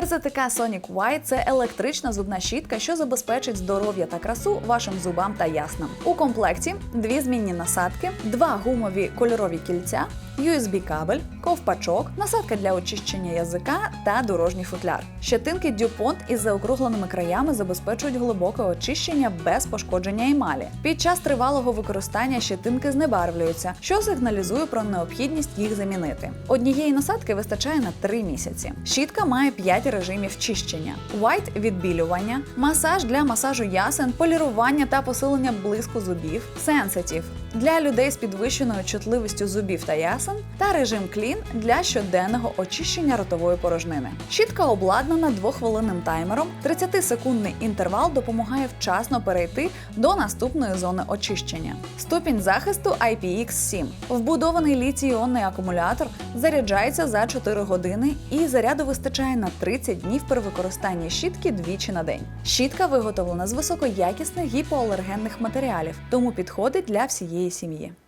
РЗТК Sonic White – це електрична зубна щітка, що забезпечить здоров'я та красу вашим зубам та яснам. У комплекті дві змінні насадки, два гумові кольорові кільця, USB-кабель, ковпачок, насадка для очищення язика та дорожній футляр. Щетинки DuPont із заокругленими краями забезпечують глибоке очищення без пошкодження емалі. Під час тривалого використання щетинки знебарвлюються, що сигналізує про необхідність їх замінити. Однієї насадки вистачає на 3 місяці. Щітка має 5 режимів чищення: White – відбілювання, масаж для масажу ясен, полірування та посилення блиску зубів, Sensitive – для людей з підвищеною чутливістю зубів та ясен, та режим Clean для щоденного очищення ротової порожнини. Щітка обладнана двохвилинним таймером. 30-секундний інтервал допомагає вчасно перейти до наступної зони очищення. Ступінь захисту IPX7. Вбудований літій-іонний акумулятор заряджається за 4 години і заряду вистачає на 30 днів при використанні щітки двічі на день. Щітка виготовлена з високоякісних гіпоалергенних матеріалів, тому підходить для всієї сім'ї.